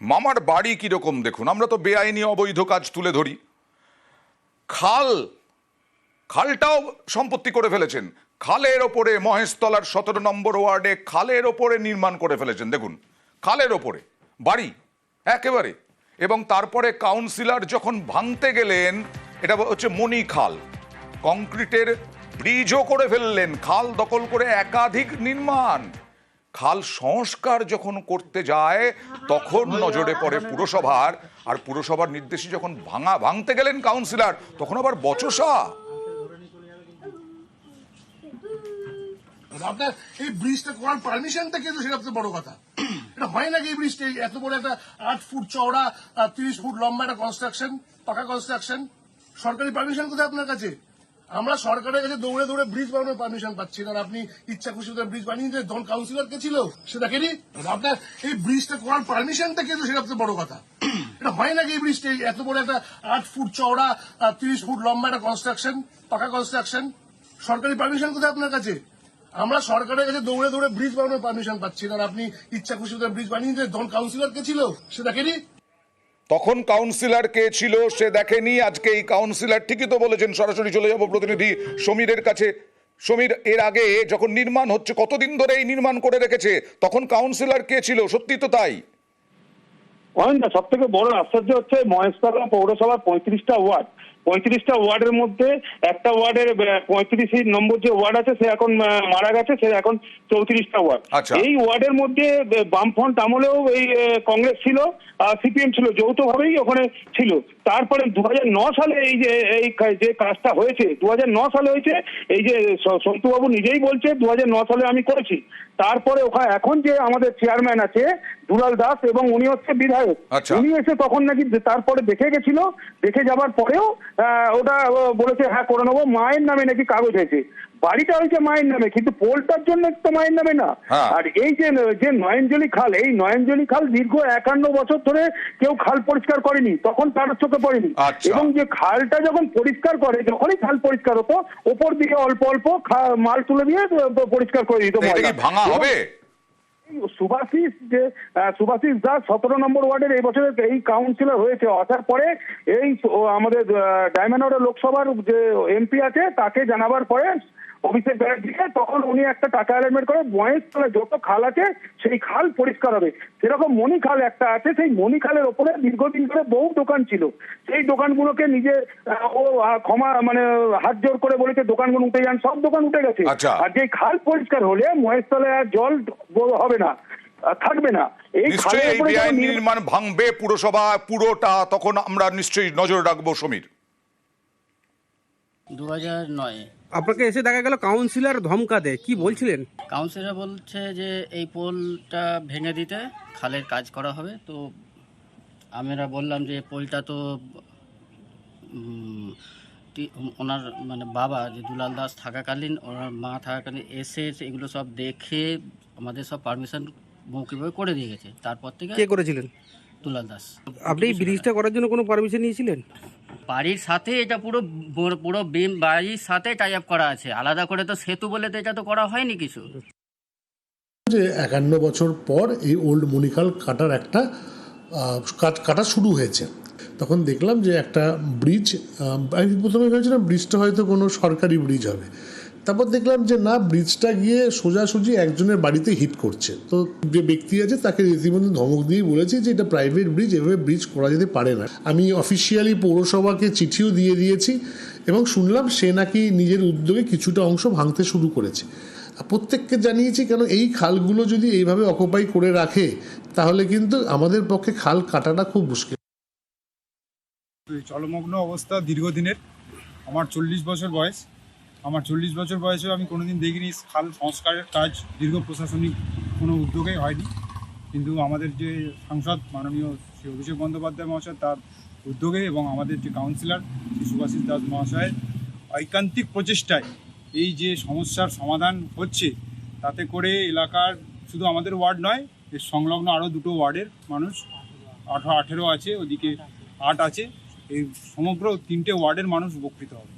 মামার বাড়ি কীরকম দেখুন? আমরা তো বেআইনি অবৈধ কাজ তুলে ধরি। খাল, খালটাও সম্পত্তি করে ফেলেছেন। খালের ওপরে মহেশতলার সতেরো নম্বর ওয়ার্ডে খালের ওপরে নির্মাণ করে ফেলেছেন, দেখুন। খালের ওপরে, বাড়ি, একেবারে। এবং তারপরে কাউন্সিলর যখন ভাঙতে গেলেন, এটা হচ্ছে মণি খাল। কংক্রিটের ব্রিজও করে ফেললেন, খাল দখল করে একাধিক নির্মাণ। খাল সংস্কার যখন করতে যায় তখন নজরে পড়ে পুরসভার। আর পুরসভার নির্দেশে যখন ভাঙা ভাঙতে গেলেন কাউন্সিলর তখন আবার বচসা। আপনার এই ব্রিজটা করার পারমিশনটা কিন্তু সেটা সবচেয়ে বড় কথা। এটা হয় নাকি এই ব্রিজটা এত বড় একটা আট ফুট চওড়া তিরিশ ফুট লম্বা একটা কনস্ট্রাকশন পাকা কনস্ট্রাকশন সরকারি পারমিশন কোথায় আপনার কাছে? আমরা সরকারের কাছে দৌড়ে দৌড়ে ব্রিজ বানানোর পারমিশন পাচ্ছি না। আপনি ইচ্ছা খুশি ব্রিজ বানিয়ে জন কাউন্সিলর কে ছিল, সে দেখেনি আপনার এই ব্রিজটা করার পারমিশনটা কিন্তু সেটা বড় কথা। এটা হয় নাকি এই ব্রিজটা এত বড় একটা আট ফুট চওড়া তিরিশ ফুট লম্বা একটা কনস্ট্রাকশন পাকা কনস্ট্রাকশন সরকারি পারমিশন কোথায় আপনার কাছে? আমরা সরকারের কাছে দৌড়ে দৌড়ে ব্রিজ বানানোর পারমিশন পাচ্ছি না। আপনি ইচ্ছা খুশি ব্রিজ বানিয়ে জন কাউন্সিলর কে ছিল, সে দেখেনি তখন কাউন্সিলর কে ছিল সে দেখেনি, আজকে এই কাউন্সিলর ঠিকই তো বলেছেন, সরাসরি চলে যাব প্রতিনিধি সমীরের কাছে। সমীর, এর আগে যখন নির্মাণ হচ্ছে, কতদিন ধরে এই নির্মাণ করে রেখেছে, তখন কাউন্সিলর কে ছিল, সত্যি তো তাই? সব থেকে বড় আশ্চর্য হচ্ছে মহেশতলা পৌরসভার পঁয়ত্রিশটা ওয়ার্ড। পঁয়ত্রিশটা ওয়ার্ডের মধ্যে একটা ওয়ার্ডের পঁয়ত্রিশ নম্বর যে ওয়ার্ড আছে সে এখন মারা গেছে সে এখন চৌত্রিশটা ওয়ার্ড। আচ্ছা। এই ওয়ার্ডের মধ্যে বামফ্রন্ট আমলেও এই কংগ্রেস ছিল সিপিএম ছিল যৌথভাবেই ওখানে ছিল। তারপরে দু সালে এই যে এই যে কাজটা হয়েছে দু সালে হয়েছে এই যে সন্তুবাবু নিজেই বলছে দু সালে আমি করেছি। তারপরে ওখানে এখন যে আমাদের চেয়ারম্যান আছে দুলাল দাস এবং উনি হচ্ছে বিধায়ক। আচ্ছা। উনি এসে তখন নাকি তারপরে দেখে গেছিল দেখে যাবার পরেও ওটা বলেছে হ্যাঁ করে নেব। মায়ের নামে নাকি কাগজ হয়েছে। বাড়িটা হয়েছে মায়ের নামে কিন্তু পোলটার জন্য তো মায়ের নামে না। হ্যাঁ। আর এই যে যে নয়নজলি খাল এই নয়নজলি খাল দীর্ঘ একান্ন বছর ধরে কেউ খাল পরিষ্কার করেনি তখন তার চোখে পড়েনি। আচ্ছা। এবং যে খালটা যখন পরিষ্কার করে যখনই খাল পরিষ্কার হতো ওপর দিকে অল্প অল্প মাল তুলে দিয়ে পরিষ্কার করে দিত ভাঙা হবে? সুভাষিস যে সুভাষিস দাস সতেরো নম্বর ওয়ার্ডের এই বছরের এই কাউন্সিলর হয়েছে। আসার পরে এই আমাদের ডায়মন্ড লোকসভার যে এমপি আছে, তাকে জানাবার পরে অভিষেক ব্যানার্জিকে তখন উনি একটা টাকা অ্যারেঞ্জমেন্ট করে বয়েস তলায় যত খাল আছে সেই খাল পরিষ্কার হবে। সেরকম মণি খাল একটা আছে সেই মণি খালের ওপরে দীর্ঘদিন ধরে বহু দোকান ছিল। সেই দোকানগুলোকে নিজে আহ, ও ক্ষমা মানে হাত জোর করে বলেছে দোকানগুলো উঠে যান। সব দোকান উঠে গেছে। আচ্ছা। আর যে খাল পরিষ্কার হলে মহেশ মহেশতলায় আর জল হবে না থাকবে না। এই খালের নির্মাণ ভাঙবে পুরসভা পুরোটা তখন আমরা নিশ্চয়ই নজর রাখব সমীর। দু হাজার নয়। আপনাকে এসে দেখা গেল কাউন্সিলর ধমকা দেয় কি বলছিলেন? কাউন্সিলর বলছে যে এই পোলটা ভেঙে দিতে খালের কাজ করা হবে। তো আমরা বললাম যে পোলটা তো ওনার মানে বাবা যে দুলাল দাস থাকাকালীন ওনার মা থাকাকালীন এসে এগুলো সব দেখে আমাদের সব পারমিশন মৌখিকভাবে করে দিয়ে গেছে। তারপর থেকে কে করেছিলেন? দুলাল দাস আপনি এই ব্রিজটা করার জন্য কোনো পারমিশন নিয়েছিলেন? বাড়ির সাথে এটা পুরো পুরো বিম বাড়ির সাথে টাই আপ করা আছে। আলাদা করে তো সেতু বলে তো এটা তো করা হয়নি কিছু। যে একান্ন বছর পর এই ওল্ড মণিকাল কাটার একটা কাটা শুরু হয়েছে। তখন দেখলাম যে একটা ব্রিজ আমি প্রথমে ভেবেছিলাম ব্রিজটা হয়তো কোনো সরকারি ব্রিজ হবে। তারপর দেখলাম যে না ব্রিজটা গিয়ে সোজাসুজি একজনের বাড়িতে হিট করছে। তো যে ব্যক্তি আছে, তাকে রীতিমতো ধমক দিয়ে বলেছে যে, এটা প্রাইভেট ব্রিজ এভাবে ব্রিজ করা যেতে পারে না। আমি অফিসিয়ালি পৌরসভাকে চিঠিও দিয়ে দিয়েছি এবং শুনলাম সে নাকি নিজের উদ্যোগে কিছুটা অংশ ভাঙতে শুরু করেছে। প্রত্যেককে জানিয়েছি, কেন এই খালগুলো যদি এইভাবে অকুপাই করে রাখে, তাহলে কিন্তু আমাদের পক্ষে খাল কাটাটা খুব মুশকিল। চলমগ্ন অবস্থা দীর্ঘদিনের। আমার চল্লিশ বছর বয়স। আমার চল্লিশ বছর বয়সেও আমি কোনোদিন দেখিনি। খাল সংস্কারের কাজ দীর্ঘ প্রশাসনিক কোনো উদ্যোগে হয়নি। কিন্তু আমাদের যে সাংসদ মাননীয় শ্রী অভিষেক বন্দ্যোপাধ্যায় মহাশয় তার উদ্যোগে এবং আমাদের যে কাউন্সিলর শ্রী সুভাষিস দাস মহাশয়ের ঐকান্তিক প্রচেষ্টায় এই যে সমস্যার সমাধান হচ্ছে, তাতে করে এলাকার শুধু আমাদের ওয়ার্ড নয়, এর সংলগ্ন আরও দুটো ওয়ার্ডের মানুষ আঠারো আঠেরো আছে, ওদিকে আট আছে, এই সমগ্র তিনটে ওয়ার্ডের মানুষ উপকৃত হবে।